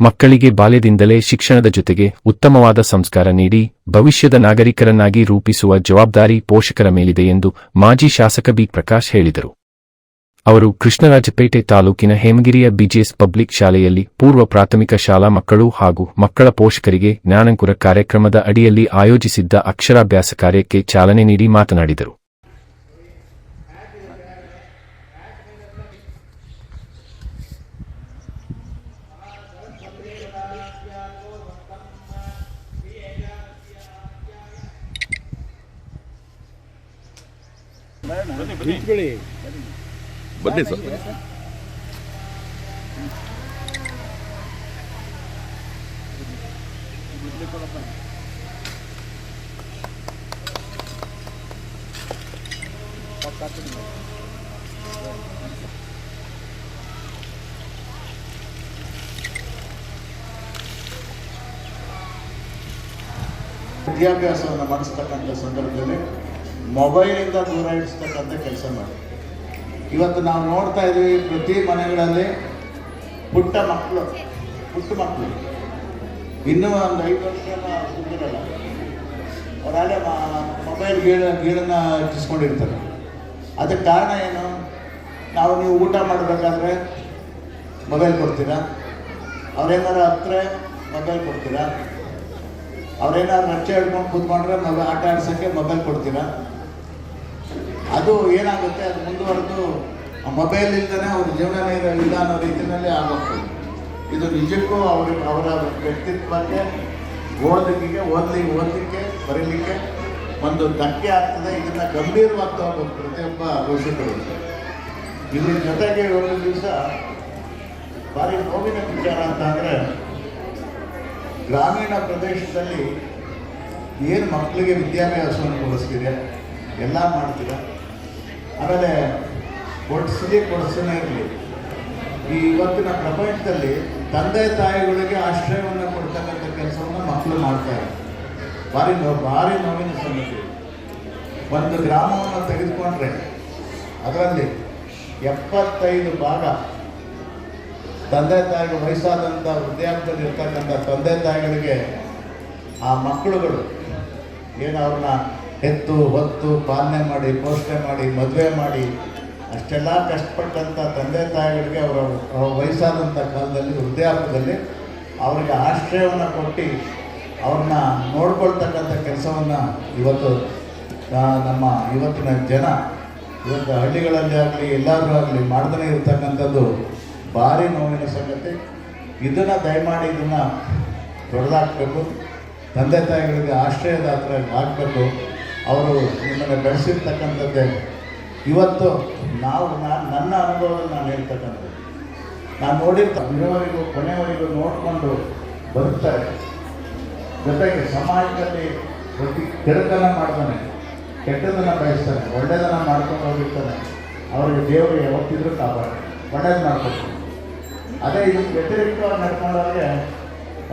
ಮಕ್ಕಳಿಗೆ ಬಾಲ್ಯದಿಂದಲೇ ಶಿಕ್ಷಣದ ಜೊತೆಗೆ ಉತ್ತಮವಾದ ಸಂಸ್ಕಾರ ನೀಡಿ ಭವಿಷ್ಯದ ನಾಗರಿಕರನ್ನಾಗಿ ರೂಪಿಸುವ ಜವಾಬ್ದಾರಿ ಪೋಷಕರ ಮೇಲಿದೆ ಎಂದು ಮಾಜಿ ಶಾಸಕ ಬಿ ಪ್ರಕಾಶ್ ಹೇಳಿದರು. ಅವರು ಕೃಷ್ಣರಾಜಪೇಟೆ ತಾಲೂಕಿನ ಹೇಮಗಿರಿಯ ಬಿಜಿಎಸ್ ಪಬ್ಲಿಕ್ ಶಾಲೆಯಲ್ಲಿ ಪೂರ್ವ ಪ್ರಾಥಮಿಕ ಶಾಲಾ ಮಕ್ಕಳು ಹಾಗೂ ಮಕ್ಕಳ ಪೋಷಕರಿಗೆ ಜ್ಞಾನಂಕುರ ಕಾರ್ಯಕ್ರಮದ ಅಡಿಯಲ್ಲಿ ಆಯೋಜಿಸಿದ್ದ ಅಕ್ಷರಾಭ್ಯಾಸ ಕಾರ್ಯಕ್ಕೆ ಚಾಲನೆ ನೀಡಿ ಮಾತನಾಡಿದರು. ಬನ್ನಿ. ಸರ್. ವಿದ್ಯಾಭ್ಯಾಸವನ್ನು ಮಾಡಿಸ್ತಕ್ಕಂಥ ಸಂದರ್ಭದಲ್ಲಿ ಮೊಬೈಲಿಂದ ದೂರ ಇಡಿಸ್ತಕ್ಕಂಥ ಕೆಲಸ ಮಾಡಿ. ಇವತ್ತು ನಾವು ನೋಡ್ತಾ ಇದ್ದೀವಿ ಪ್ರತಿ ಮನೆಗಳಲ್ಲಿ ಪುಟ್ಟ ಮಕ್ಕಳು ಪುಟ್ಟ ಮಕ್ಕಳು. ಇನ್ನೂ ಒಂದು ಐದು ವರ್ಷ ಹುಡುಗರಲ್ಲ. ಅವರಾಗಲೇ ಮೊಬೈಲ್ ಗೀಳ ಗೀಳನ್ನು ಇಟ್ಟಿಸ್ಕೊಂಡಿರ್ತಾರೆ. ಅದಕ್ಕೆ ಕಾರಣ ಏನು? ನಾವು ನೀವು ಊಟ ಮಾಡಬೇಕಾದ್ರೆ ಮೊಬೈಲ್ ಕೊಡ್ತೀರಾ? ಅವ್ರೇನಾರು ಹತ್ರ ಮೊಬೈಲ್ ಕೊಡ್ತೀರಾ? ಅವ್ರೇನಾದ್ರು ರಚ್ಚೆ ಹಿಡ್ಕೊಂಡು ಕೂತ್ಕೊಂಡ್ರೆ ಮೊಬೈಲ್ ಆಟ ಆಡ್ಸೋಕ್ಕೆ ಮೊಬೈಲ್ ಕೊಡ್ತೀರಾ? ಅದು ಏನಾಗುತ್ತೆ? ಅದು ಮುಂದುವರೆದು ಮೊಬೈಲ್ ಇಲ್ದೇ ಅವ್ರ ಜೀವನನೇ ಇಲ್ಲ ಅನ್ನೋ ರೀತಿಯಲ್ಲಿ ಆಗೋಗ್ತದೆ ಇದು ನಿಜಕ್ಕೂ ಅವ್ರ ಅವರ ವ್ಯಕ್ತಿತ್ವಕ್ಕೆ ಓದಲಿಕ್ಕೆ ಓದಲಿ ಓದಲಿಕ್ಕೆ, ಬರೀಲಿಕ್ಕೆ ಒಂದು ಧಕ್ಕೆ ಆಗ್ತದೆ. ಇದನ್ನು ಗಂಭೀರವಾಗಿ ತಗೋಬೇಕು ಪ್ರತಿಯೊಬ್ಬ ಪೋಷಕರು ಇದ್ರ ಜೊತೆಗೆ ಒಂದು ದಿವಸ ಭಾರಿ ನೋವಿನ ವಿಚಾರ ಅಂತ ಅಂದರೆ ಗ್ರಾಮೀಣ ಪ್ರದೇಶದಲ್ಲಿ ಏನು ಮಕ್ಕಳಿಗೆ ವಿದ್ಯಾಭ್ಯಾಸವನ್ನು ಕೊಡಿಸ್ತಿದೆ ಎಲ್ಲ ಮಾಡ್ತೀರ? ಆಮೇಲೆ ಕೊಡಿಸಲಿ ಕೊಡಿಸನೇ ಇರಲಿ. ಈ ಇವತ್ತಿನ ಪ್ರಪಂಚದಲ್ಲಿ ತಂದೆ ತಾಯಿಗಳಿಗೆ ಆಶ್ರಯವನ್ನು ಕೊಡ್ತಕ್ಕಂಥ ಕೆಲಸವನ್ನು ಮಕ್ಕಳು ಮಾಡ್ತಾರೆ ಭಾರಿ ನೋ, ಭಾರಿ ನೋವಿನ ಸಂಗತಿ. ಒಂದು ಗ್ರಾಮವನ್ನು ತೆಗೆದುಕೊಂಡ್ರೆ ಅದರಲ್ಲಿ ಎಪ್ಪತ್ತೈದು ಭಾಗ ತಂದೆ ತಾಯಿಗೆ ವಯಸ್ಸಾದಂಥ ವೃದ್ಧಾಪ್ಯದಲ್ಲಿ ಇರ್ತಕ್ಕಂಥ ತಂದೆ ತಾಯಿಗಳಿಗೆ ಆ ಮಕ್ಕಳುಗಳು ಏನು ಅವ್ರನ್ನ ಹೆತ್ತು, ಹೊತ್ತು ಪಾಲನೆ ಮಾಡಿ, ಪೋಷಣೆ ಮಾಡಿ, ಮದುವೆ ಮಾಡಿ, ಅಷ್ಟೆಲ್ಲ ಕಷ್ಟಪಟ್ಟಂಥ ತಂದೆ ತಾಯಿಗಳಿಗೆ ಅವರ ವಯಸ್ಸಾದಂಥ ಕಾಲದಲ್ಲಿ ವೃದ್ಧಾಪ್ಯದಲ್ಲಿ ಅವರಿಗೆ ಆಶ್ರಯವನ್ನು ಕೊಟ್ಟು ಅವ್ರನ್ನ ನೋಡ್ಕೊಳ್ತಕ್ಕಂಥ ಕೆಲಸವನ್ನು ಇವತ್ತು ನಮ್ಮ ಇವತ್ತಿನ ಜನ, ಇವತ್ತು ಹಳ್ಳಿಗಳಲ್ಲಿ ಆಗಲಿ ಎಲ್ಲಾದರೂ ಆಗಲಿ ಮಾಡ್ದೇ ಇರತಕ್ಕಂಥದ್ದು ಭಾರಿ ನೋವಿನ ಸಂಗತಿ. ಇದನ್ನು ದಯಮಾಡಿ ಇದನ್ನು ತೊಡೆದಾಕಬೇಕು ತಂದೆ ತಾಯಿಗಳಿಗೆ ಆಶ್ರಯದ ಹತ್ರ ಆಗಬೇಕು ಅವರು ನಿಮ್ಮನ್ನು ಬೆಳೆಸಿರ್ತಕ್ಕಂಥದ್ದೇ. ಇವತ್ತು ನಾವು, ನಾನು, ನನ್ನ ಅನುಭವದಲ್ಲಿ ನಾನು ಹೇಳ್ತಕ್ಕಂಥದ್ದು. ನಾನು ನೋಡಿರ್ತ ಇರೋವರೆಗೂ ಕೊನೆವರೆಗೂ ನೋಡಿಕೊಂಡು ಬರ್ತಾರೆ ಜೊತೆಗೆ ಸಮಾಜದಲ್ಲಿ ಪ್ರತಿ ಕೆಡುಕನ್ನು ಮಾಡ್ತಾನೆ. ಕೆಟ್ಟದನ್ನು ಬಯಸ್ತಾನೆ. ಒಳ್ಳೆಯದನ್ನು ಮಾಡ್ಕೊಂಡು ಹೋಗಿರ್ತಾನೆ. ಅವರಿಗೆ ದೇವರು ಯಾವತ್ತಿದ್ರೂ ಕಾಪಾಡ ಒಳ್ಳೇದು ಮಾಡ್ಕೊಡ್ತಾನೆ. ಅದೇ ಇದು ವ್ಯತಿರಿಕ್ತವಾಗಿ ನಡ್ಕೊಂಡವ್ರಿಗೆ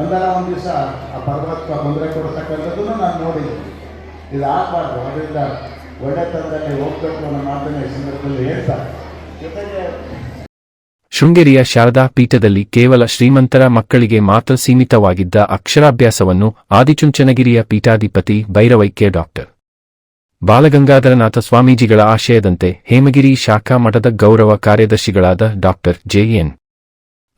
ಒಂದಲ್ಲ ಒಂದು ದಿವಸ ಆ ಪರಮಾತ್ಮ ತೊಂದರೆ ಕೊಡ್ತಕ್ಕಂಥದ್ದನ್ನು ನಾನು ನೋಡಿದ್ದೀನಿ ಇದು ಆಗಬಾರ್ದು, ಅದರಿಂದ ಒಳ್ಳೆತನದಲ್ಲಿ ಹೋಗ್ಬೇಕು ಅನ್ನೋ ಮಾತನ್ನ ಈ ಸಂದರ್ಭದಲ್ಲಿ ಹೇಳ್ತಾರೆ ಜೊತೆಗೆ ಶೃಂಗೇರಿಯ ಶಾರದಾ ಪೀಠದಲ್ಲಿ ಕೇವಲ ಶ್ರೀಮಂತರ ಮಕ್ಕಳಿಗೆ ಮಾತ್ರ ಸೀಮಿತವಾಗಿದ್ದ ಅಕ್ಷರಾಭ್ಯಾಸವನ್ನು ಆದಿಚುಂಚನಗಿರಿಯ ಪೀಠಾಧಿಪತಿ ಭೈರವೈಕ್ಯ ಡಾಕ್ಟರ್. ಬಾಲಗಂಗಾಧರನಾಥ ಸ್ವಾಮೀಜಿಗಳ ಆಶಯದಂತೆ ಹೇಮಗಿರಿ ಶಾಖಾ ಮಠದ ಗೌರವ ಕಾರ್ಯದರ್ಶಿಗಳಾದ ಡಾಕ್ಟರ್ ಜೆಎನ್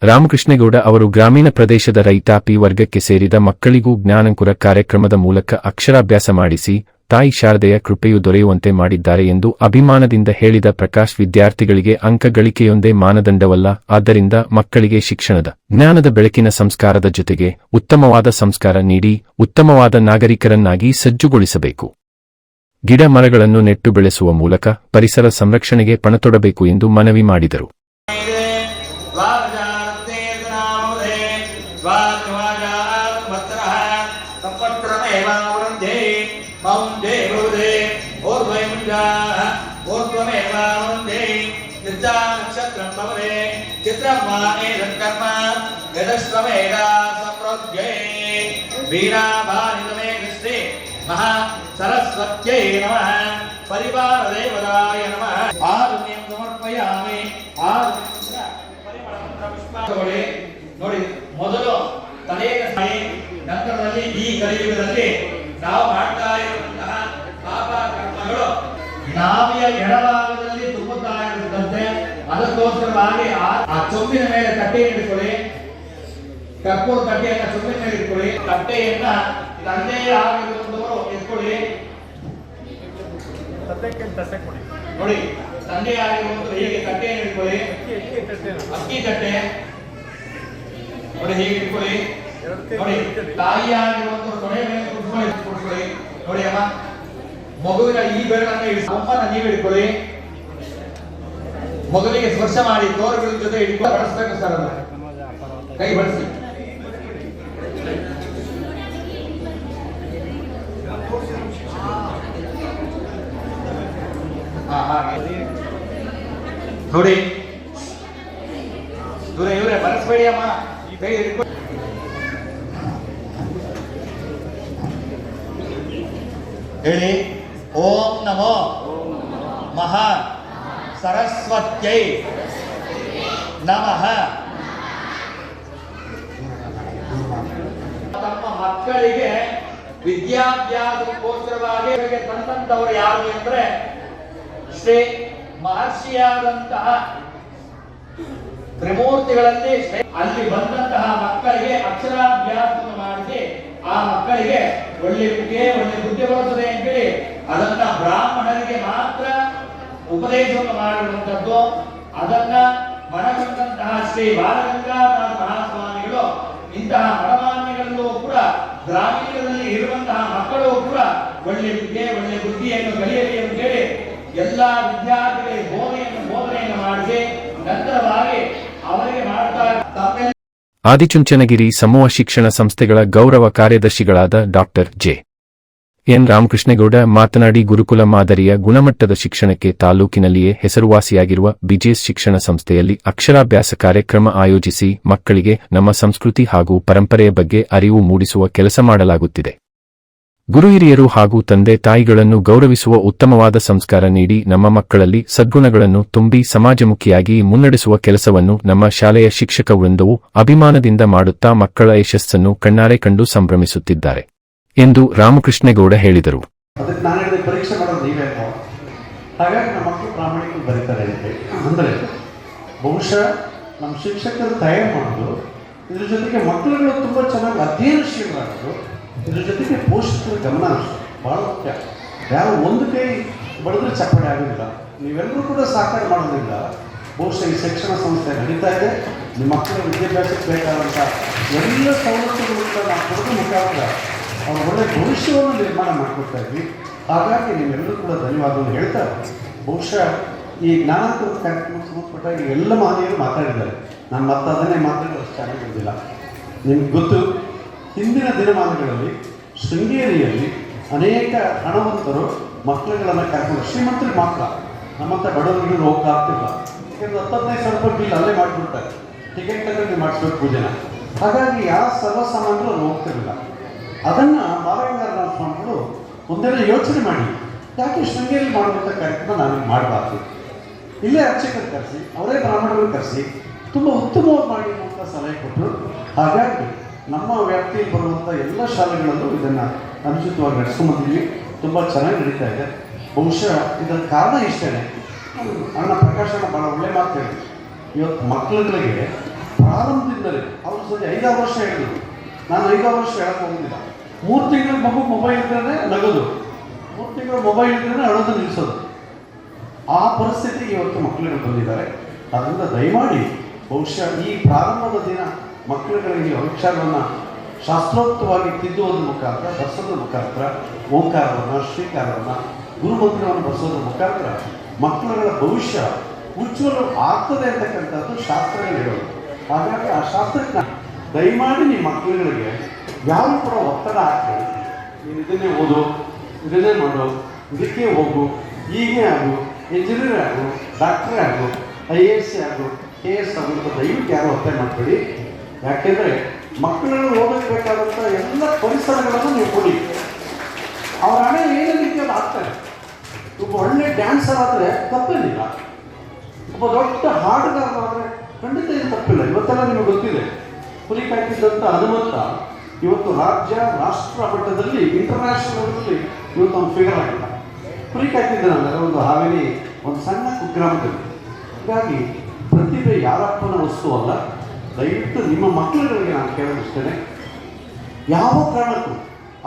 ರಾಮಕೃಷ್ಣೇಗೌಡ ಅವರು ಗ್ರಾಮೀಣ ಪ್ರದೇಶದ ರೈತಾಪಿ ವರ್ಗಕ್ಕೆ ಸೇರಿದ ಮಕ್ಕಳಿಗೂ ಜ್ಞಾನಂಕುರ ಕಾರ್ಯಕ್ರಮದ ಮೂಲಕ ಅಕ್ಷರಾಭ್ಯಾಸ ಮಾಡಿಸಿ, ತಾಯಿ ಶಾರದೆಯ ಕೃಪೆಯು ದೊರೆಯುವಂತೆ ಮಾಡಿದ್ದಾರೆ ಎಂದು ಅಭಿಮಾನದಿಂದ ಹೇಳಿದ ಪ್ರಕಾಶ್ ವಿದ್ಯಾರ್ಥಿಗಳಿಗೆ ಅಂಕ ಗಳಿಕೆಯೊಂದೇ ಮಾನದಂಡವಲ್ಲ, ಆದ್ದರಿಂದ ಮಕ್ಕಳಿಗೆ ಶಿಕ್ಷಣದ, ಜ್ಞಾನದ ಬೆಳಕಿನ ಸಂಸ್ಕಾರದ ಜೊತೆಗೆ ಉತ್ತಮವಾದ ಸಂಸ್ಕಾರ ನೀಡಿ, ಉತ್ತಮವಾದ ನಾಗರಿಕರನ್ನಾಗಿ ಸಜ್ಜುಗೊಳಿಸಬೇಕು. ಗಿಡ ಮರಗಳನ್ನು ನೆಟ್ಟು ಬೆಳೆಸುವ ಮೂಲಕ ಪರಿಸರ ಸಂರಕ್ಷಣೆಗೆ ಪಣತೊಡಬೇಕು ಎಂದು ಮನವಿ ಮಾಡಿದರು. ಮಹಾ ಸರಸ್ವತ್ಯೈ ನಮಃ ಪರಿವಾರ ದೇವರಾಯ ನಮಃ ಆರುಣ್ಯಂ ಸಮರ್ಪಯಾಮಿ ಆರುಣ್ಯ ಪರಿಮಳ ಮಂತ್ರ ಪುಷ್ಪ ತಗೊಳ್ಳಿ ನೋಡಿ ಕಲಿಯುಗದಲ್ಲಿ ನಾವು ಮಾಡ್ತಾ ಇರುವಂತಹ ಪಾಪ ಕರ್ಮಗಳು ನಾವಿಯ ಎಡಭಾಗದಲ್ಲಿ ತುಂಬುತ್ತಾ ಇರುತ್ತಂತೆ ಅದಕ್ಕೋಸ್ಕರವಾಗಿ ಆ- ಆ ಚೊಂಬಿನ ಮೇಲೆ ತಟ್ಟೆ ಇಟ್ಕೊಳ್ಳಿ. ಕರ್ಪೂರ ತಟ್ಟೆಯನ್ನ ಚೊಂಬಿನ ಮೇಲೆ ಇಟ್ಕೊಳ್ಳಿ. ತಟ್ಟೆಯನ್ನ ತಂದೆಯ ಆಗಿರುವಂತವರು ಇಟ್ಕೊಳ್ಳಿ. ನೋಡಿ ತಂದೆ ಆಗಿರುವಂತರು ಹೀಗೆ ತಟ್ಟೆಯನ್ನು ಇಟ್ಕೊಳ್ಳಿ. ಅಕ್ಕಿ ತಟ್ಟೆ. ನೋಡಿ ಹೀಗೆ ಇಟ್ಕೊಳ್ಳಿ. ನೋಡಿ ತಾಯಿ ಆಗಿರುವಂತರು ತೊಡೆ ಮೇಲೆ ಕುತ್ಕೊಳ್ಳಿ ನೋಡಿ ಅಮ್ಮ ಮಗುವಿನ ಈ ಬೆರಳನ್ನ ಅಮ್ಮನ ನೀವು ಇಟ್ಕೊಳ್ಳಿ ಮಗುವಿಗೆ ಸ್ಪರ್ಶ ಮಾಡಿ ತೋರುಗಳ ಜೊತೆ ಹಿಡ್ಕೊಂಡು ಬಳಸ್ಬೇಕು ಸರ್ ಕೈ ಬಳಸಿ. ನೋಡಿ. ದೂರ ಇವರೇ ಬರೆಸ್ಬೇಡಿ ಅಮ್ಮ. ಕೈ ಹಿಡ್ಕೊ- ಹೇಳಿ. ಓಂ ನಮೋ. ಮಹಾ. ಸರಸ್ವತ್ಯೈ. ನಮಃ. ತಮ್ಮ ಮಕ್ಕಳಿಗೆ ವಿದ್ಯಾಭ್ಯಾಸಕ್ಕೋಸ್ಕರವಾಗಿ ತಂದಂತವರು ಯಾರು ಅಂದ್ರೆ ಶ್ರೀ ಮಹರ್ಷಿಯಾದಂತಹ ತ್ರಿಮೂರ್ತಿಗಳಲ್ಲಿ ಅಲ್ಲಿ ಬಂದಂತಹ ಮಕ್ಕಳಿಗೆ ಅಕ್ಷರಾಭ್ಯಾಸವನ್ನು ಮಾಡಿಸಿ ಆ ಮಕ್ಕಳಿಗೆ ಒಳ್ಳೆ ವಿದ್ಯೆ ಒಳ್ಳೆ ಬುದ್ಧಿ ಬರುತ್ತದೆ ಅಂತೇಳಿ ಅದನ್ನ ಬ್ರಾಹ್ಮಣರಿಗೆ ಮಾತ್ರ ಉಪದೇಶವನ್ನು ಮಾಡಿರುವಂತದ್ದು. ಅದನ್ನ ಮನಗಂಡಂತಹ ಶ್ರೀ ಬಾಲಗಂಗಾಧರ ಮಹಾಸ್ವಾಮಿಗಳು, ಇಂತಹ ಮನಮಾನ್ಯಗಳಲ್ಲೂ ಕೂಡ ಗ್ರಾಮೀಣದಲ್ಲಿ ಇರುವಂತಹ ಮಕ್ಕಳು ಕೂಡ ಒಳ್ಳೆ ವಿದ್ಯೆ ಒಳ್ಳೆ ಬುದ್ಧಿಯನ್ನು ಕಲಿಯಲಿ ಅಂತೇಳಿ ಎಲ್ಲಾ ವಿದ್ಯಾರ್ಥಿಗಳಿಗೆ ಬೋಧನೆಯನ್ನು ಬೋಧನೆಯನ್ನು ಮಾಡಿಸಿ, ನಂತರವಾಗಿ ಆದಿಚುಂಚನಗಿರಿ ಸಮೂಹ ಶಿಕ್ಷಣ ಸಂಸ್ಥೆಗಳ ಗೌರವ ಕಾರ್ಯದರ್ಶಿಗಳಾದ ಡಾಕ್ಟರ್ ಜೆ. ಎನ್. ರಾಮಕೃಷ್ಣೇಗೌಡ ಮಾತನಾಡಿ ಗುರುಕುಲ ಮಾದರಿಯ ಗುಣಮಟ್ಟದ ಶಿಕ್ಷಣಕ್ಕೆ ತಾಲೂಕಿನಲ್ಲಿಯೇ ಹೆಸರುವಾಸಿಯಾಗಿರುವ ಬಿಜೆಎಸ್ ಶಿಕ್ಷಣ ಸಂಸ್ಥೆಯಲ್ಲಿ ಅಕ್ಷರಾಭ್ಯಾಸ ಕಾರ್ಯಕ್ರಮ ಆಯೋಜಿಸಿ ಮಕ್ಕಳಿಗೆ ನಮ್ಮ ಸಂಸ್ಕೃತಿ ಹಾಗೂ ಪರಂಪರೆಯ ಬಗ್ಗೆ ಅರಿವು ಮೂಡಿಸುವ ಕೆಲಸ ಮಾಡಲಾಗುತ್ತಿದೆ. ಗುರು ಹಿರಿಯರು ಹಾಗೂ ತಂದೆ ತಾಯಿಗಳನ್ನು ಗೌರವಿಸುವ ಉತ್ತಮವಾದ ಸಂಸ್ಕಾರ ನೀಡಿ ನಮ್ಮ ಮಕ್ಕಳಲ್ಲಿ ಸದ್ಗುಣಗಳನ್ನು ತುಂಬಿ ಸಮಾಜಮುಖಿಯಾಗಿ ಮುನ್ನಡೆಸುವ ಕೆಲಸವನ್ನು ನಮ್ಮ ಶಾಲೆಯ ಶಿಕ್ಷಕ ವೃಂದವು ಅಭಿಮಾನದಿಂದ ಮಾಡುತ್ತಾ ಮಕ್ಕಳ ಯಶಸ್ಸನ್ನು ಕಣ್ಣಾರೆ ಕಂಡು ಸಂಭ್ರಮಿಸುತ್ತಿದ್ದಾರೆ ಎಂದು ರಾಮಕೃಷ್ಣೇಗೌಡ ಹೇಳಿದರು. ನಮ್ಮ ಶಿಕ್ಷಕರು ತಯಾರು ಮಾಡೋದು ಇದ್ರ ಜೊತೆಗೆ ಮಕ್ಕಳುಗಳು ತುಂಬಾ ಚೆನ್ನಾಗಿ ಅಧ್ಯಯನಶೀಲರಾಗೋದು ಇದ್ರ ಜೊತೆಗೆ ಪೋಷಕರ ಗಮನ ಭಾಳ ಮುಖ್ಯ. ಯಾರು ಒಂದು ಕೈ ಬಡಿದ್ರೆ ಚಪ್ಪಡಿ ಆಗೋದಿಲ್ಲ. ನೀವೆಲ್ಲರೂ ಕೂಡ ಸಹಕಾರ ಮಾಡೋದಿಲ್ಲ ಬಹುಶಃ ಈ ಶಿಕ್ಷಣ ಸಂಸ್ಥೆ ನಡೀತಾ ಇದೆ. ನಿಮ್ಮ ಮಕ್ಕಳ ವಿದ್ಯಾಭ್ಯಾಸಕ್ಕೆ ಬೇಕಾದಂಥ ಎಲ್ಲ ಸವಲತ್ತುಗಳನ್ನು ನಾವು ಕೊಡೋದು ಮುಖಾಂತರ ಅವ್ರ ಒಳ್ಳೆ ಭವಿಷ್ಯವನ್ನು ನಿರ್ಮಾಣ ಮಾಡಿಕೊಡ್ತಾ ಇದ್ವಿ. ಹಾಗಾಗಿ ನೀವೆಲ್ಲರೂ ಕೂಡ ಧನ್ಯವಾದವನ್ನು ಹೇಳ್ತಾ ಬಹುಶಃ ಈ ಜ್ಞಾನಾಂತರ ಕಾರ್ಯಕ್ರಮಕ್ಕೆ ಸಂಬಂಧಪಟ್ಟಾಗ ಎಲ್ಲ ಮಹನೀಯರು ಮಾತಾಡಿದ್ದಾರೆ. ನಾನು ಮತ್ತೆ ಅದನ್ನೇ ಮಾತಾಡೋದು ಅಷ್ಟು ಚೆನ್ನಾಗಿರೋದಿಲ್ಲ ನಿಮ್ಗೆ ಗೊತ್ತು ಹಿಂದಿನ ದಿನಮಾನಗಳಲ್ಲಿ ಶೃಂಗೇರಿಯಲ್ಲಿ ಅನೇಕ ಹಣವಂತರು ಮಕ್ಕಳುಗಳನ್ನು ಕರ್ಕೊಂಡು ಶ್ರೀಮಂತರಿಗೆ ಮಾತ್ರ. ನಮ್ಮಂಥ ಬಡವರಿಗೆ ಹೋಗಕ್ಕಾಗ್ತಿಲ್ಲ ಯಾಕಂದ್ರೆ ಹತ್ತು ಹದಿನೈದು ಸಾವಿರ ರೂಪಾಯಿ ಅಲ್ಲೇ ಮಾಡಿಬಿಡ್ತಾರೆ ಟಿಕೆಟ್ ತಗೊಂಡು ಮಾಡಿಸ್ಬೇಕು ಪೂಜೆನ. ಹಾಗಾಗಿ ಯಾವ ಸರ್ವಸಾಮಾನ್ಯರು ಅಲ್ಲಿ ಹೋಗ್ತಿರಲಿಲ್ಲ. ಅದನ್ನು ಬಾಲಗಂಗಾಧರ ಸ್ವಾಮಿಗಳು ಒಂದೆಲ್ಲ ಯೋಚನೆ ಮಾಡಿ. ಯಾಕೆ ಶೃಂಗೇರಿ ಮಾಡುವಂಥ ಕಾರ್ಯಕ್ರಮ ನಾನು ಮಾಡಬಾರ್ದು? ಇಲ್ಲೇ ಅರ್ಚಕರು ಕರೆಸಿ, ಅವರೇ ಬ್ರಾಹ್ಮಣರು ಕರೆಸಿ, ತುಂಬ ಉತ್ತಮವಾಗಿ ಅಂತ ಸಲಹೆ ಕೊಟ್ಟರು. ಹಾಗಾಗಿ ನಮ್ಮ ವ್ಯಾಪ್ತಿಯಲ್ಲಿ ಬರುವಂಥ ಎಲ್ಲ ಶಾಲೆಗಳಲ್ಲೂ ಇದನ್ನು ಅನುಚಿತವಾಗಿ ನಡೆಸ್ಕೊಂಬಂದಿದ್ವಿ ತುಂಬ ಚೆನ್ನಾಗಿ ನಡೀತಾ ಇದೆ. ಬಹುಶಃ ಇದರ ಕಾರಣ ಇಷ್ಟೇ ಅಣ್ಣ ಪ್ರಕಾಶನ ಭಾಳ ಒಳ್ಳೆ ಮಾತು ಹೇಳಿ ಇವತ್ತು ಮಕ್ಕಳುಗಳಿಗೆ ಪ್ರಾರಂಭದಿಂದಲೇ, ಅವ್ರ ಸರಿ ಐದಾರು ವರ್ಷ ಹೇಳಿದ್ರು. ನಾನು ಐದಾರು ವರ್ಷ ಹೇಳಕ್ಕೆ ಹೋಗೋದಿಲ್ಲ. ಮೂರು ತಿಂಗಳ ಮಗು ಮೊಬೈಲ್ ಇದ್ರೆ ನಗೋದು. ಮೂರು ತಿಂಗಳ ಮೊಬೈಲ್ ಇದ್ರೆ ಅಳೋದು ನಿಲ್ಲಿಸೋದು ಆ ಪರಿಸ್ಥಿತಿಗೆ ಇವತ್ತು ಮಕ್ಕಳಿಗೆ ಬಂದಿದ್ದಾರೆ. ಅದರಿಂದ ದಯಮಾಡಿ, ಬಹುಶಃ ಈ ಪ್ರಾರಂಭದ ದಿನ ಮಕ್ಕಳುಗಳಿಗೆ ಅಕ್ಷರವನ್ನು ಶಾಸ್ತ್ರೋಕ್ತವಾಗಿ ತಿದ್ದುವುದರ ಮುಖಾಂತರ, ಬರ್ಸೋದ್ರ ಮುಖಾಂತರ, ಓಂಕಾರವನ್ನು, ಶ್ರೀಕಾರವನ್ನು, ಗುರುಮಂತ್ರವನ್ನು ಬರ್ಸೋದ್ರ ಮುಖಾಂತರ ಮಕ್ಕಳುಗಳ ಭವಿಷ್ಯ ಉಜ್ವಲ ಆಗ್ತದೆ ಅಂತಕ್ಕಂಥದ್ದು ಶಾಸ್ತ್ರಗಳು ಹೇಳೋದು. ಹಾಗಾಗಿ ಆ ಶಾಸ್ತ್ರಕ್ಕೆ ದಯಮಾಡಿ ನಿಮ್ಮ ಮಕ್ಕಳುಗಳಿಗೆ ಯಾರು ಕೂಡ ಒತ್ತಡ ಆಗ್ತದೆ ನೀನು ಇದನ್ನೇ ಓದು, ಇದನ್ನೇ ಮಾಡು, ಇದಕ್ಕೆ ಹೋಗು, ಹೀಗೆ ಆಗು ಇಂಜಿನಿಯರ್ ಆಗು ಡಾಕ್ಟ್ರೇ ಆಗು ಐ ಎ ಎಸ್ ಆಗು ಕೆ ಎಸ್ ಆಗು ಅಂತ ದಯವಿಟ್ಟು ಯಾರು ಒತ್ತಾಯ ಮಾಡಬೇಡಿ. ಯಾಕೆಂದರೆ ಮಕ್ಕಳನ್ನು ಓದಕ್ಕೆ ಬೇಕಾದಂಥ ಎಲ್ಲ ಪರಿಸರಗಳನ್ನು ನೀವು ಕೊಡಿ. ಅವ್ರ ಹಣೆ ಏನು ರೀತಿಯಲ್ಲಿ ಆಗ್ತಾರೆ ಒಬ್ಬ ಒಳ್ಳೆ ಡ್ಯಾನ್ಸರ್ ಆದರೆ ತಪ್ಪೇನಿಲ್ಲ ಒಬ್ಬ ದೊಡ್ಡ ಹಾಡುಗಾರರಾದರೆ ಖಂಡಿತ ಏನು ತಪ್ಪಿಲ್ಲ. ಇವತ್ತೆಲ್ಲ ನಿಮಗೆ ಗೊತ್ತಿದೆ. ಕುರಿ ಕಾಯ್ತಿದ್ದಂಥ ಹನುಮಂತ ಇವತ್ತು ರಾಜ್ಯ, ರಾಷ್ಟ್ರ ಮಟ್ಟದಲ್ಲಿ ಇಂಟರ್ನ್ಯಾಷನಲ್ ಇವತ್ತು ಅವ್ನು ಫಿಗರ್ ಆಗಿಲ್ಲ. ಕುರಿ ಕಾಯ್ತಿದ್ದಾನಲ್ಲ ಒಂದು ಹಾವೇರಿ, ಒಂದು ಸಣ್ಣ ಕುಗ್ರಾಮದಲ್ಲಿ. ಹೀಗಾಗಿ ಪ್ರತಿಭೆ ಯಾರಪ್ಪನ ವಸ್ತು ಅಲ್ಲ. ದಯವಿಟ್ಟು ನಿಮ್ಮ ಮಕ್ಕಳುಗಳಿಗೆ ನಾನು ಕೇಳೋದಿಷ್ಟೇ ಯಾವ ಕಾರಣಕ್ಕೂ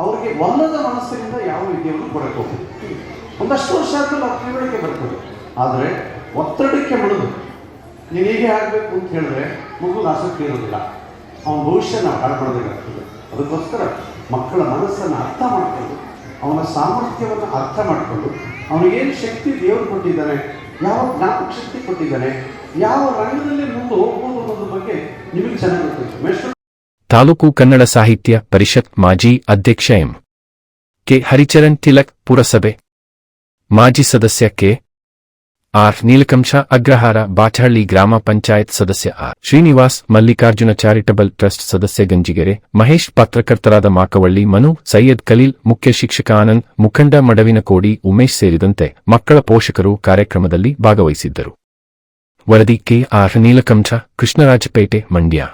ಅವರಿಗೆ ಒಲ್ಲದ ಮನಸ್ಸಿನಿಂದ ಯಾವ ವಿದ್ಯೆಯನ್ನು ಕೊಡಕ್ಕೆ ಹೋಗ್ತೀವಿ ಒಂದಷ್ಟು ವರ್ಷ ಆದ್ಮೇಲೆ ಅವ್ರ ತಿಳುವಳಿಕೆ ಬರ್ತದೆ. ಆದರೆ ಒತ್ತಡಕ್ಕೆ ಮಣಿದು ನೀನು ಹೀಗೆ ಆಗಬೇಕು ಅಂತ ಹೇಳಿದ್ರೆ ಮಗು ಆಸಕ್ತಿ ಇರೋದಿಲ್ಲ ಅವನ ಭವಿಷ್ಯ ನಾವು ಹಾಳು ಮಾಡಬೇಕಾಗ್ತದೆ ಅದಕ್ಕೋಸ್ಕರ ಮಕ್ಕಳ ಮನಸ್ಸನ್ನು ಅರ್ಥ ಮಾಡಿಕೊಂಡು, ಅವನ ಸಾಮರ್ಥ್ಯವನ್ನು ಅರ್ಥ ಮಾಡಿಕೊಂಡು, ಅವನಿಗೇನು ಶಕ್ತಿ ದೇವರು ಕೊಟ್ಟಿದ್ದಾನೆ, ಯಾವ ಜ್ಞಾಪಕ ಶಕ್ತಿ ಕೊಟ್ಟಿದ್ದಾನೆ ಯಾವ ರಂಗದಲ್ಲಿ ಮುಂದೆ ಹೋಗ್ಬೋದು ಅನ್ನೋದ್ರ ಬಗ್ಗೆ ನಿಮಗೆ ಚೆನ್ನಾಗಿ ಗೊತ್ತಿತ್ತು ಮೇಷ್ಟ್ರು ತಾಲೂಕು ಕನ್ನಡ ಸಾಹಿತ್ಯ ಪರಿಷತ್ ಮಾಜಿ ಅಧ್ಯಕ್ಷ ಎಂ. ಕೆ. ಹರಿಚರಣ್ ತಿಲಕ್ ಪುರಸಭೆ. ಮಾಜಿ ಸದಸ್ಯ ಕೆ. ಆರ್. ನೀಲಕಂಶ ಅಗ್ರಹಾರ ಬಾಚಹಳ್ಳಿ ಗ್ರಾಮ ಪಂಚಾಯತ್ ಸದಸ್ಯ R. Srinivas Mallikarjuna charitable trust ಸದಸ್ಯ ಗಂಜಿಗೆರೆ, ಮಹೇಶ್ ಪತ್ರಕರ್ತರಾದ ಮಾಕವಳ್ಳಿ, ಮನು ಸೈಯದ್ ಖಲೀಲ್ ಮುಖ್ಯ ಶಿಕ್ಷಕ ಆನಂದ್, ಮುಖಂಡ ಮಡವಿನಕೋಡಿ ಉಮೇಶ್ ಸೇರಿದಂತೆ ಮಕ್ಕಳ ಪೋಷಕರು ಕಾರ್ಯಕ್ರಮದಲ್ಲಿ ಭಾಗವಹಿಸಿದ್ದರು. ವರದಿ ಕೆ ಆರ್ ನೀಲಕಂಠ ಕೃಷ್ಣರಾಜಪೇಟೆ ಮಂಡ್ಯ.